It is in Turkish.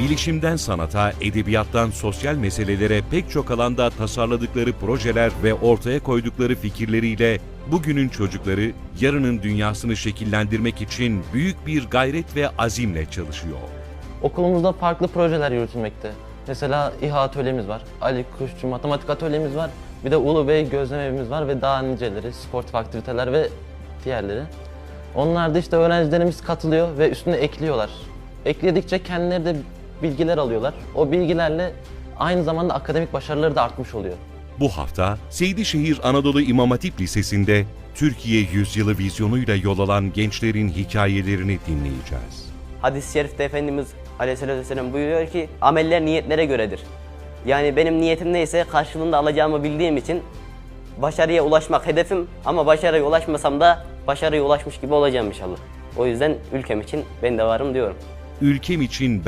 Bilişimden sanata, edebiyattan sosyal meselelere pek çok alanda tasarladıkları projeler ve ortaya koydukları fikirleriyle bugünün çocukları yarının dünyasını şekillendirmek için büyük bir gayret ve azimle çalışıyor. Okulumuzda farklı projeler yürütülmekte. Mesela İHA atölyemiz var, Ali Kuşçu matematik atölyemiz var, bir de Ulu Bey gözlem evimiz var ve daha niceleri, sportif aktiviteler ve diğerleri. Onlarda işte öğrencilerimiz katılıyor ve üstüne ekliyorlar. Ekledikçe kendileri de bilgiler alıyorlar. O bilgilerle aynı zamanda akademik başarıları da artmış oluyor. Bu hafta Seydişehir Anadolu İmam Hatip Lisesi'nde Türkiye Yüzyılı vizyonuyla yol alan gençlerin hikayelerini dinleyeceğiz. Hadis-i şerifte Efendimiz Aleyhisselatü Vesselam buyuruyor ki ameller niyetlere göredir. Yani benim niyetim neyse karşılığında alacağımı bildiğim için başarıya ulaşmak hedefim ama başarıya ulaşmasam da başarıya ulaşmış gibi olacağım inşallah. O yüzden ülkem için ben de varım diyorum. Ülkem için